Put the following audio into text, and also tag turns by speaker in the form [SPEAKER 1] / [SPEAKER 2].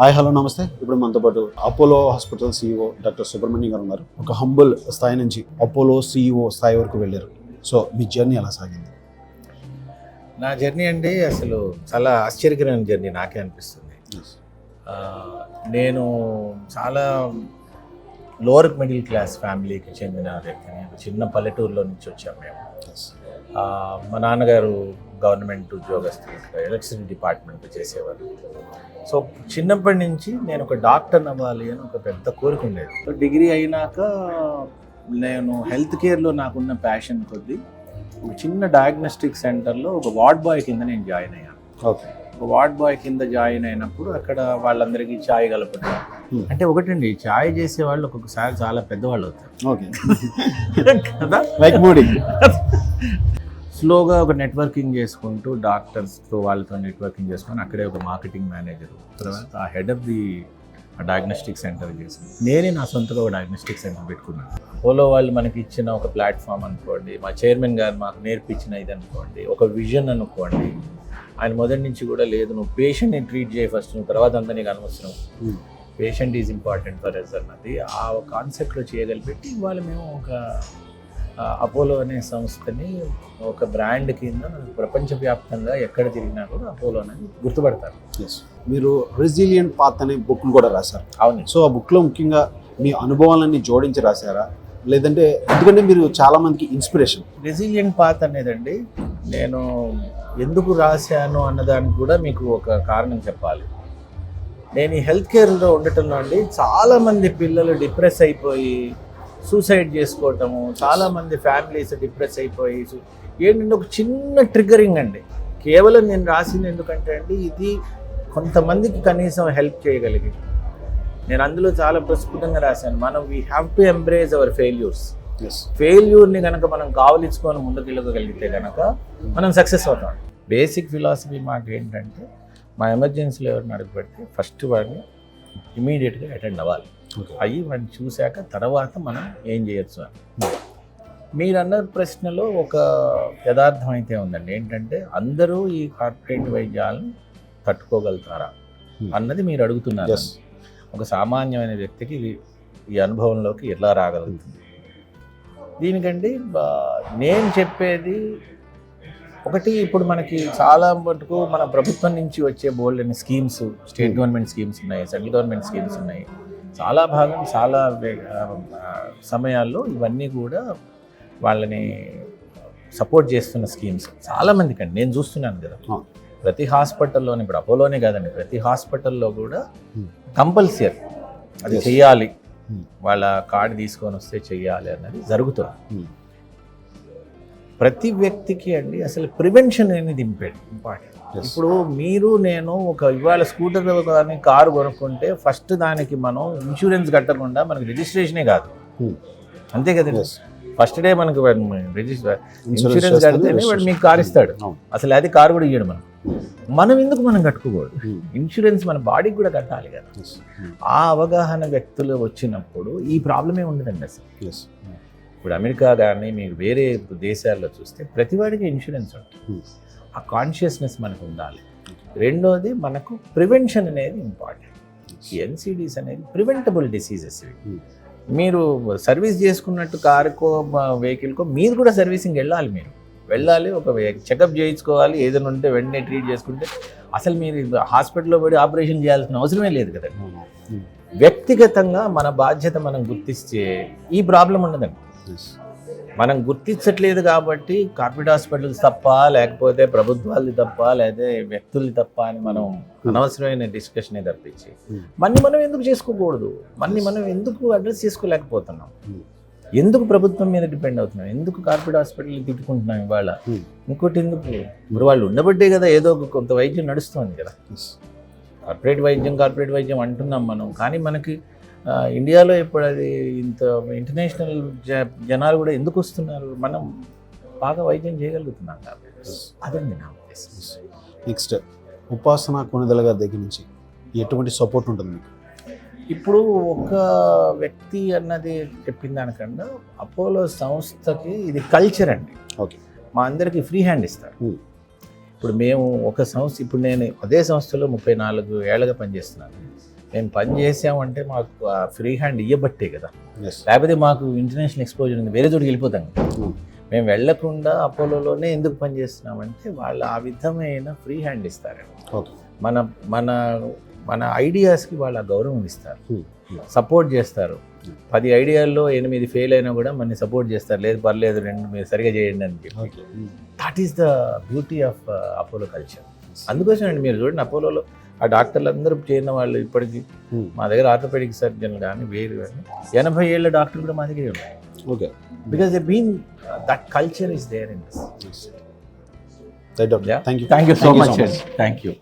[SPEAKER 1] Hi hello నమస్తే. ఇప్పుడు మనతో పాటు Apollo hospital CEO doctor Subrahmanyam garu ఉన్నారు. ఒక హంబుల్ స్థాయి నుంచి అపోలో సీఈఓ స్థాయి వరకు వెళ్ళారు. సో మీ జర్నీ ఎలా సాగింది?
[SPEAKER 2] నా జర్నీ అండి అసలు చాలా ఆశ్చర్యకరమైన జర్నీ నాకే అనిపిస్తుంది. నేను చాలా లోవర్ మిడిల్ క్లాస్ ఫ్యామిలీకి చెందిన వ్యక్తిని ఒక చిన్న పల్లెటూరులో నుంచి వచ్చాం మేము. మా నాన్నగారు గవర్నమెంట్ ఉద్యోగస్తులు ఎలక్ట్రిసిటీ డిపార్ట్మెంట్ చేసేవారు. సో చిన్నప్పటి నుంచి నేను ఒక డాక్టర్ అవ్వాలి అని ఒక పెద్ద కోరిక ఉండేది. సో డిగ్రీ అయినాక నేను హెల్త్ కేర్లో నాకున్న ప్యాషన్ కొద్దీ ఒక చిన్న డయాగ్నోస్టిక్ సెంటర్లో ఒక వార్డ్ బాయ్ కింద నేను జాయిన్ అయ్యాను.
[SPEAKER 1] ఓకే.
[SPEAKER 2] ఒక వార్డ్ బాయ్ కింద జాయిన్ అయినప్పుడు అక్కడ వాళ్ళందరికీ ఛాయ్ కలపడం. అంటే ఒకటండి ఛాయ్ చేసే వాళ్ళు ఒక్కొక్కసారి చాలా పెద్దవాళ్ళు అవుతారు.
[SPEAKER 1] ఓకే.
[SPEAKER 2] కదా?
[SPEAKER 1] లైక్ మూడి
[SPEAKER 2] స్లోగా ఒక నెట్వర్కింగ్ చేసుకుంటూ డాక్టర్స్తో వాళ్ళతో నెట్వర్కింగ్ చేసుకొని అక్కడే ఒక మార్కెటింగ్ మేనేజర్ తర్వాత ఆ head of the diagnostic centre చేసి నేనే నా సొంతగా ఒక డయాగ్నోస్టిక్ సెంటర్ పెట్టుకున్నాను. ఓలో వాళ్ళు మనకి ఇచ్చిన ఒక ప్లాట్ఫామ్ అనుకోండి మా చైర్మన్ గారు మాకు నేర్పించిన ఇది అనుకోండి ఒక విజన్ అనుకోండి ఆయన మొదటి నుంచి కూడా లేదు నువ్వు పేషెంట్ని ట్రీట్ చేయి ఫస్ట్ నువ్వు తర్వాత అంతా నీకు అనవసరం. Patient is important for us అన్నది ఆ కాన్సెప్ట్లో చేయగలిపెట్టి ఇవాళ మేము ఒక అపోలో అనే సంస్థని ఒక బ్రాండ్ కింద ప్రపంచవ్యాప్తంగా ఎక్కడ తిరిగినా కూడా అపోలో అనేది గుర్తుపడతారు.
[SPEAKER 1] మీరు రెసిలియంట్ పాత్ అనే బుక్ కూడా రాశారు.
[SPEAKER 2] అవును.
[SPEAKER 1] సో ఆ బుక్లో ముఖ్యంగా మీ అనుభవాలన్నీ జోడించి రాశారా? లేదంటే ఎందుకంటే మీరు చాలా మందికి ఇన్స్పిరేషన్
[SPEAKER 2] రెసిలియంట్ పాత్ అనేదండి నేను ఎందుకు రాశాను అన్నదానికి కూడా మీకు ఒక కారణం చెప్పాలి. నేను ఈ హెల్త్ కేర్లో ఉండటంలో అండి చాలామంది పిల్లలు డిప్రెస్ అయిపోయి సూసైడ్ చేసుకోవటము చాలామంది ఫ్యామిలీస్ డిప్రెస్ అయిపోయి ఏంటంటే ఒక చిన్న ట్రిగరింగ్ అండి. కేవలం నేను రాసింది ఎందుకంటే అండి ఇది కొంతమందికి కనీసం హెల్ప్ చేయగలిగి నేను అందులో చాలా ప్రస్ఫుటంగా రాశాను. మనం we have to embrace our failures ఫెయిల్యూర్ని కనుక మనం కావలించుకొని ముందుకు వెళ్ళగలిగితే కనుక మనం సక్సెస్ అవుతాం. బేసిక్ ఫిలాసఫీ మాకు ఏంటంటే మా ఎమర్జెన్సీలో ఎవరిని అడుగు పెడితే ఫస్ట్ వాడిని ఇమీడియట్గా అటెండ్ అవ్వాలి. అయ్యి వాడిని చూశాక తర్వాత మనం ఏం చేయొచ్చు అని. మీరు అన్న ప్రశ్నలో ఒక యథార్థం అయితే ఉందండి. ఏంటంటే అందరూ ఈ కార్పొరేట్ వైద్యాలను తట్టుకోగలుగుతారా. అన్నది మీరు అడుగుతున్నారు. ఒక సామాన్యమైన వ్యక్తికి ఈ అనుభవంలోకి ఎలా రాగలుగుతుంది? దీనికండి నేను చెప్పేది ఒకటి ఇప్పుడు మనకి చాలా మటుకు మన ప్రభుత్వం నుంచి వచ్చే బోల్డ్ అని స్కీమ్స్ స్టేట్ గవర్నమెంట్ స్కీమ్స్ ఉన్నాయి సెంట్రల్ గవర్నమెంట్ స్కీమ్స్ ఉన్నాయి చాలా భాగం చాలా సమయాల్లో ఇవన్నీ కూడా వాళ్ళని సపోర్ట్ చేస్తున్న స్కీమ్స్ చాలా మందికి అండి నేను చూస్తున్నాను కదా
[SPEAKER 1] అవును.
[SPEAKER 2] ప్రతి హాస్పిటల్లోని ఇప్పుడు అపోలోనే కాదండి ప్రతి హాస్పిటల్లో కూడా
[SPEAKER 1] Hmm.
[SPEAKER 2] కంపల్సరీ అది. చెయ్యాలి
[SPEAKER 1] Hmm.
[SPEAKER 2] వాళ్ళ కార్డు తీసుకొని వస్తే చెయ్యాలి అన్నది జరుగుతుంది
[SPEAKER 1] Hmm.
[SPEAKER 2] ప్రతి వ్యక్తికి అండి అసలు ప్రివెన్షన్ అనేది ఇంపార్టెంట్. ఇంపార్టెంట్. ఇప్పుడు మీరు నేను ఒక ఇవాళ స్కూటర్ కానీ కారు కొనుక్కుంటే ఫస్ట్ దానికి మనం ఇన్సూరెన్స్ కట్టకుండా మనకి రిజిస్ట్రేషనే కాదు.
[SPEAKER 1] Hmm.
[SPEAKER 2] అంతే కదండి? ఫస్ట్ డే మనకి రిజిస్టర్ ఇన్సూరెన్స్ కడితేనే వాడు. మీకు కారు ఇస్తాడు.
[SPEAKER 1] అవును.
[SPEAKER 2] అసలు అది కారు కూడా ఇయ్యడు మనం. మనం ఎందుకు మనం కట్టుకోకూడదు?
[SPEAKER 1] Hmm.
[SPEAKER 2] ఇన్సూరెన్స్ మన బాడీకి కూడా కట్టాలి కదా.
[SPEAKER 1] Hmm.
[SPEAKER 2] ఆ అవగాహన వ్యక్తులు వచ్చినప్పుడు ఈ ప్రాబ్లమే ఉండదండి అసలు. ఇప్పుడు అమెరికా కానీ మీరు వేరే దేశాల్లో చూస్తే ప్రతివాడికి ఇన్సూరెన్స్ ఉంటుంది.
[SPEAKER 1] Hmm.
[SPEAKER 2] ఆ కాన్షియస్నెస్ మనకు ఉండాలి. రెండోది మనకు ప్రివెన్షన్ అనేది ఇంపార్టెంట్. ఈ ఎన్సిడీస్ అనేది ప్రివెంటబుల్ డిసీజెస్ ఇవి.
[SPEAKER 1] Hmm.
[SPEAKER 2] మీరు సర్వీస్ చేసుకున్నట్టు కారుకో వెహికల్కో మీరు కూడా సర్వీసింగ్ వెళ్ళాలి మీరు. వెళ్ళాలి ఒక చెకప్ చేయించుకోవాలి ఏదైనా ఉంటే వెంటనే ట్రీట్ చేసుకుంటే అసలు మీరు హాస్పిటల్లో పడి ఆపరేషన్ చేయాల్సిన అవసరమే లేదు కదా
[SPEAKER 1] Hmm.
[SPEAKER 2] వ్యక్తిగతంగా మన బాధ్యత మనం గుర్తిస్తే ఈ ప్రాబ్లం ఉండదండి. మనం గుర్తించట్లేదు కాబట్టి కార్పొరేట్ హాస్పిటల్స్ తప్ప లేకపోతే ప్రభుత్వాలది తప్ప లేదా వ్యక్తులది తప్ప అని మనం అనవసరమైన డిస్కషన్ తప్పించి.
[SPEAKER 1] Hmm.
[SPEAKER 2] మన్ని మనం ఎందుకు చేసుకోకూడదు? మన్ని మనం ఎందుకు అడ్రస్ చేసుకోలేకపోతున్నాం?
[SPEAKER 1] Hmm.
[SPEAKER 2] ఎందుకు ప్రభుత్వం మీద డిపెండ్ అవుతున్నాం? ఎందుకు కార్పొరేట్ హాస్పిటల్ తిట్టుకుంటున్నాం ఇవాళ?
[SPEAKER 1] Hmm.
[SPEAKER 2] ఇంకోటి ఎందుకు? ఇప్పుడు వాళ్ళు ఉండబట్టే కదా ఏదో ఒక కొంత వైద్యం నడుస్తుంది కదా. కార్పొరేట్ వైద్యం కార్పొరేట్ వైద్యం అంటున్నాం మనం. కానీ మనకి ఇండియాలో ఇప్పుడు అది ఇంత ఇంటర్నేషనల్ జనాలు కూడా ఎందుకు వస్తున్నారు? మనం బాగా వైద్యం చేయగలుగుతున్నాం కాబట్టి. అదండి నా ఉద్దేశం.
[SPEAKER 1] నెక్స్ట్ ఉపాసన కొనుదల గారి దగ్గర నుంచి ఎటువంటి సపోర్ట్ ఉంటుంది మీకు?
[SPEAKER 2] ఇప్పుడు ఒక వ్యక్తి అన్నది చెప్పిన దానికన్నా అపోలో సంస్థకి ఇది కల్చర్ అండి.
[SPEAKER 1] ఓకే.
[SPEAKER 2] మా అందరికి ఫ్రీ హ్యాండ్ ఇస్తారు.
[SPEAKER 1] Hmm.
[SPEAKER 2] ఇప్పుడు మేము ఒక సంస్థ ఇప్పుడు నేను అదే సంస్థలో ముప్పై నాలుగు ఏళ్ళగా పనిచేస్తున్నాను. మేము పని చేసామంటే మాకు ఫ్రీ హ్యాండ్ ఇవ్వబట్టే కదా. లేకపోతే మాకు ఇంటర్నేషనల్ ఎక్స్పోజర్ ఉంది వేరే చోటుకి వెళ్ళిపోతాం. కదా. మేము వెళ్ళకుండా అపోలోలోనే ఎందుకు పనిచేస్తున్నామంటే వాళ్ళు ఆ విధమైన ఫ్రీ హ్యాండ్ ఇస్తారు.
[SPEAKER 1] ఓకే
[SPEAKER 2] మన మన మన ఐడియాస్కి వాళ్ళ గౌరవం ఇస్తారు.
[SPEAKER 1] Hmm.
[SPEAKER 2] సపోర్ట్ చేస్తారు.
[SPEAKER 1] Hmm.
[SPEAKER 2] పది ఐడియాల్లో ఎనిమిది ఫెయిల్ అయినా కూడా మనని సపోర్ట్ చేస్తారు. లేదు పర్లేదు రెండు మీరు సరిగా చేయండి అని చెప్పి. That is the beauty of Apollo culture అందుకోసం అండి మీరు చూడండి అపోలోలో ఆ డాక్టర్లు అందరూ చేరిన వాళ్ళు ఇప్పటికీ. మా దగ్గర ఆర్థోపెడిక్ సర్జన్ కానీ వేరు కానీ ఎనభై ఏళ్ళ డాక్టర్లు కూడా మా దగ్గర ఉన్నారు.
[SPEAKER 1] Okay
[SPEAKER 2] because they been that culture is there in this
[SPEAKER 1] right doctor thank you
[SPEAKER 2] thank you so much thank you